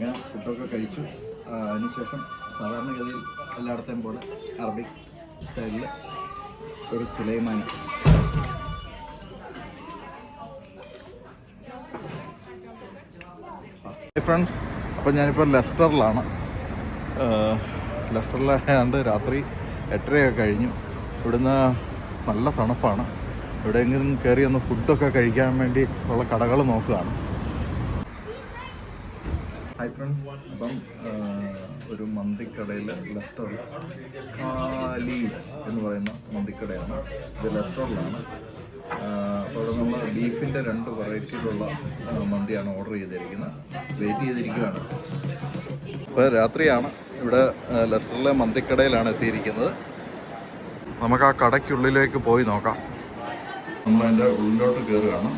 ഞാൻ ഫുഡൊക്കെ കഴിച്ചു. അതിനുശേഷം സാധാരണഗതിയിൽ എല്ലായിടത്തെയും പോലെ അറബിക് സ്റ്റൈലിൽ ഒരു സുലൈമാനി. ഫ്രണ്ട്സ് അപ്പോൾ ഞാനിപ്പോൾ ലെസ്റ്ററിലാണ്. ലെസ്റ്ററിലായാണ്ട് രാത്രി എട്ടരയൊക്കെ കഴിഞ്ഞു. ഇവിടുന്ന് നല്ല തണുപ്പാണ്. എവിടെയെങ്കിലും കയറി ഒന്ന് ഫുഡൊക്കെ കഴിക്കാൻ വേണ്ടി ഉള്ള കടകൾ നോക്കുകയാണ്. ഹായ് ഫ്രണ്ട്സ് അപ്പം ഒരു മന്തിക്കടയിൽ ലെസ്റ്ററിൽ കാലീസ് എന്ന് പറയുന്ന മന്തിക്കടയാണ്. ഇത് ലെസ്റ്ററിലാണ് അപ്പോൾ അവിടെ നമ്മൾ ബീഫിന്റെ രണ്ട് വെറൈറ്റിയിലുള്ള മന്തിയാണ് ഓർഡർ ചെയ്തിരിക്കുന്നത്. വെയിറ്റ് ചെയ്തിരിക്കുകയാണ്. ഇപ്പോൾ രാത്രിയാണ്. ഇവിടെ ലെസ്റ്ററിലെ മന്തിക്കടയിലാണ് എത്തിയിരിക്കുന്നത്. നമുക്ക് ആ കടയ്ക്കുള്ളിലേക്ക് പോയി നോക്കാം. നമ്മളതിന്റെ ഉള്ളിലോട്ട് കയറുകയാണ്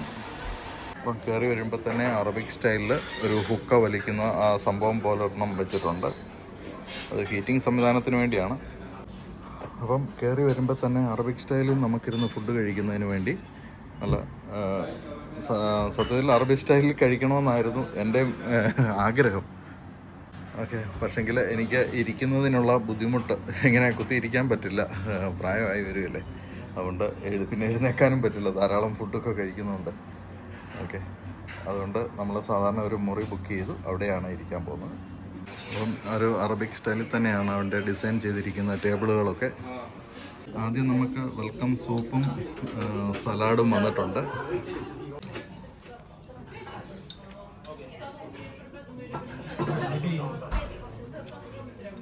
അപ്പം കയറി വരുമ്പോൾ തന്നെ അറബിക് സ്റ്റൈലിൽ ഒരു ഹുക്ക വലിക്കുന്ന ആ സംഭവം പോലെ ഒരെണ്ണം വെച്ചിട്ടുണ്ട്. അത് ഹീറ്റിംഗ് സംവിധാനത്തിന് വേണ്ടിയാണ്. അപ്പം കയറി വരുമ്പോൾ തന്നെ അറബിക് സ്റ്റൈലിൽ നമുക്കിരുന്ന് ഫുഡ് കഴിക്കുന്നതിന് വേണ്ടി നല്ല സത്യത്തിൽ അറബിക് സ്റ്റൈലിൽ കഴിക്കണമെന്നായിരുന്നു എന്റെ ആഗ്രഹം. ഓക്കെ പക്ഷെങ്കിൽ എനിക്ക് ഇരിക്കുന്നതിനുള്ള ബുദ്ധിമുട്ട് ഇങ്ങനെ കുത്തിയിരിക്കാൻ പറ്റില്ല. പ്രായമായി വരുമല്ലേ അതുകൊണ്ട് എഴു പിന്നെ എഴുന്നേക്കാനും പറ്റില്ല. ധാരാളം ഫുഡൊക്കെ കഴിക്കുന്നുണ്ട്. ഓക്കെ. അതുകൊണ്ട് നമ്മൾ സാധാരണ ഒരു മുറി ബുക്ക് ചെയ്തു അവിടെയാണ് ഇരിക്കാൻ പോകുന്നത്. അപ്പം ഒരു അറബിക് സ്റ്റൈലിൽ തന്നെയാണ് അവന്റെ ഡിസൈൻ ചെയ്തിരിക്കുന്ന ടേബിളുകളൊക്കെ. ആദ്യം നമുക്ക് വെൽക്കം സൂപ്പും സലാഡും വന്നിട്ടുണ്ട്.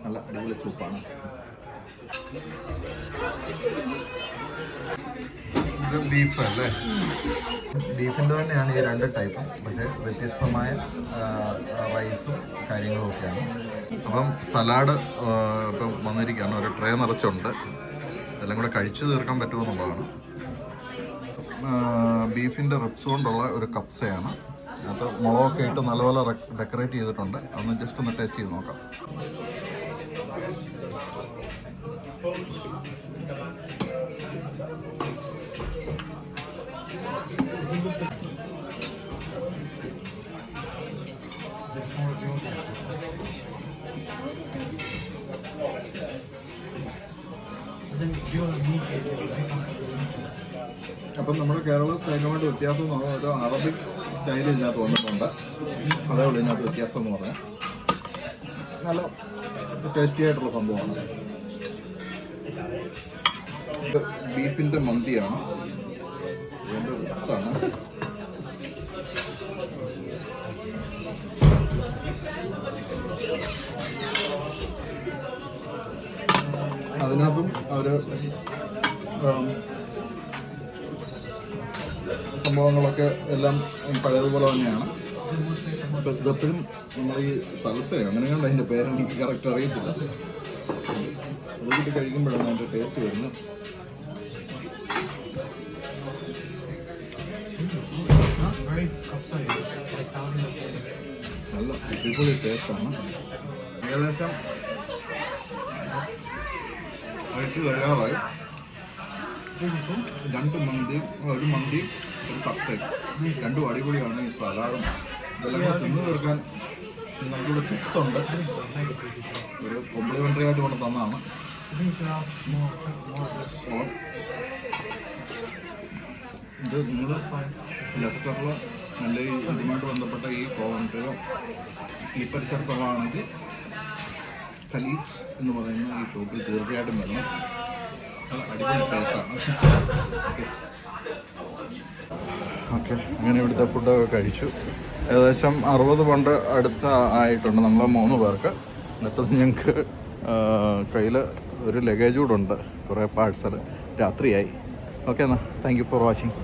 നല്ല അടിപൊളി സൂപ്പാണ് ഇത് ബീഫ് അല്ലേ? ബീഫിന്റെ തന്നെയാണ് ഈ രണ്ട് ടൈപ്പും പക്ഷേ വ്യത്യസ്തമായ റൈസും കാര്യങ്ങളും ഒക്കെയാണ്. അപ്പം സലാഡ് ഇപ്പം വന്നിരിക്കുകയാണ്. ഒരു ട്രേ നിറച്ചുണ്ട്. എല്ലാം കൂടെ കഴിച്ചു തീർക്കാൻ പറ്റുമെന്നുള്ളതാണ് ബീഫിന്റെ റിപ്സ് കൊണ്ടുള്ള ഒരു കപ്സയാണ്. അത് മുളകൊക്കെ ഇട്ട് നല്ലപോലെ ഡെക്കറേറ്റ് ചെയ്തിട്ടുണ്ട്. അതൊന്ന് ജസ്റ്റ് ഒന്ന് ടേസ്റ്റ് ചെയ്ത് നോക്കാം. അപ്പം നമ്മുടെ കേരള സ്റ്റൈലുമായിട്ട് വ്യത്യാസം എന്ന് പറഞ്ഞാൽ ഒരു അറബിക് സ്റ്റൈൽ ഇതിനകത്ത് വന്നിട്ടുണ്ട്. അതേ ഉള്ളൂ ഇതിനകത്ത് വ്യത്യാസം എന്ന് പറഞ്ഞാൽ. നല്ല ടേസ്റ്റി ആയിട്ടുള്ള സംഭവമാണ്. ബീഫിന്റെ മന്തിയാണ്. ഇതിന്റെ അതിനകത്തും അവർ സംഭവങ്ങളൊക്കെ എല്ലാം പഴയതുപോലെ തന്നെയാണ്. ഇതെപ്പോഴും നമ്മൾ ഈ സൽസയോ അങ്ങനെയാണ് അതിന്റെ പേര് എനിക്ക് കറക്റ്റ് അറിയത്തില്ല. അത് കൂട്ടി കഴിക്കുമ്പോഴാണ് അതിന്റെ ടേസ്റ്റ് വരുന്നത്. അടിപൊളി ടേസ്റ്റാണ് ഏകദേശം കഴിച്ച് കഴിയാറായി രണ്ട് മന്തി ഒരു മന്തി ഒരു കപ്സയും രണ്ടും അടിപൊളിയാണ് ഈ സലാഡും. ഇതെല്ലാം തിന്നു തീർക്കാൻ നമുക്കിവിടെ ചിപ്സ് ഉണ്ട്. ഒരു കോംപ്ലിമെന്ററി ആയിട്ട് കൊണ്ട് അപ്പോൾ ഇത് നിങ്ങൾ ലെസ്റ്ററിൽ നല്ല ഈ ഇതുമായിട്ട് ബന്ധപ്പെട്ട ഈ കോവൻട്രിയോ ഈ പരിസരത്തുള്ളതാണെങ്കിൽ ഖലീജ് എന്ന് പറയുന്ന ഈ ഷോപ്പിൽ തീർച്ചയായിട്ടും വരണം. അടിപൊളി ടേസ്റ്റാണ് ഓക്കെ ഓക്കെ അങ്ങനെ ഇവിടുത്തെ ഫുഡൊക്കെ കഴിച്ചു. ഏകദേശം അറുപത് പണ്ട് അടുത്ത ആയിട്ടുണ്ട് നമ്മൾ മൂന്ന് പേർക്ക്. എന്നിട്ട് ഞങ്ങൾക്ക് കയ്യിൽ ഒരു ലഗേജ് കൂടെ ഉണ്ട്. കുറേ പാഴ്സൽ രാത്രിയായി. ഓക്കെ എന്നാൽ താങ്ക് യു ഫോർ വാച്ചിങ്